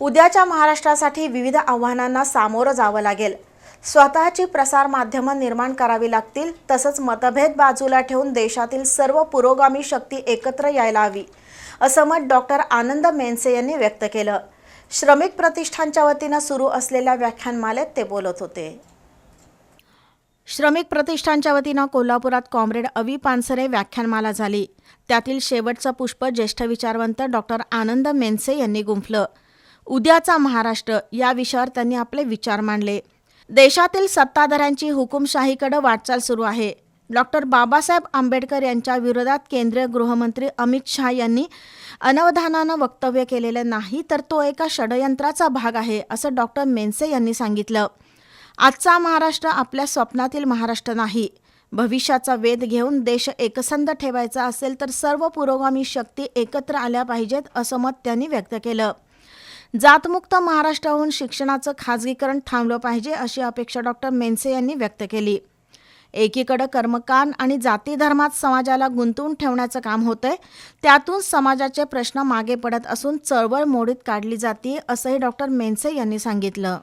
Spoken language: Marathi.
उद्याच्या महाराष्ट्रासाठी विविध आव्हानांना सामोरं जावं लागेल. स्वतःची प्रसार माध्यमं निर्माण करावी लागतील तसंच मतभेद बाजूला ठेवून देशातील सर्व पुरोगामी शक्ती एकत्र यायला हवी असं मत डॉक्टर आनंद मेनसे यांनी व्यक्त केलं. श्रमिक प्रतिष्ठानच्या वतीनं सुरू असलेल्या व्याख्यानमालेत ते बोलत होते. श्रमिक प्रतिष्ठानच्या वतीनं कोल्हापुरात कॉम्रेड अवी पानसरे व्याख्यानमाला झाली. त्यातील शेवटचं पुष्प ज्येष्ठ विचारवंत डॉक्टर आनंद मेनसे यांनी गुंफलं. उद्याचा महाराष्ट्र या विषयावर त्यांनी आपले विचार मांडले. देशातील सत्ताधाऱ्यांची हुकुमशाहीकडे वाटचाल सुरू आहे. डॉक्टर बाबासाहेब आंबेडकर यांच्या विरोधात केंद्रीय गृहमंत्री अमित शहा यांनी अनवधानानं वक्तव्य केलेलं नाही तर तो एका षडयंत्राचा भाग आहे असं डॉक्टर मेनसे यांनी सांगितलं. आजचा महाराष्ट्र आपल्या स्वप्नातील महाराष्ट्र नाही. भविष्याचा वेध घेऊन देश एकसंध ठेवायचा असेल तर सर्व पुरोगामी शक्ती एकत्र आल्या पाहिजेत असं मत त्यांनी व्यक्त केलं. जातमुक्त महाराष्ट्राहून शिक्षणाचं खाजगीकरण थांबलं पाहिजे अशी अपेक्षा डॉक्टर मेनसे यांनी व्यक्त केली. एकीकडं कर्मकांड आणि जाती धर्मात समाजाला गुंतवून ठेवण्याचं काम होतंय त्यातून समाजाचे प्रश्न मागे पडत असून चळवळ मोडीत काढली जाते असंही डॉक्टर मेनसे यांनी सांगितलं.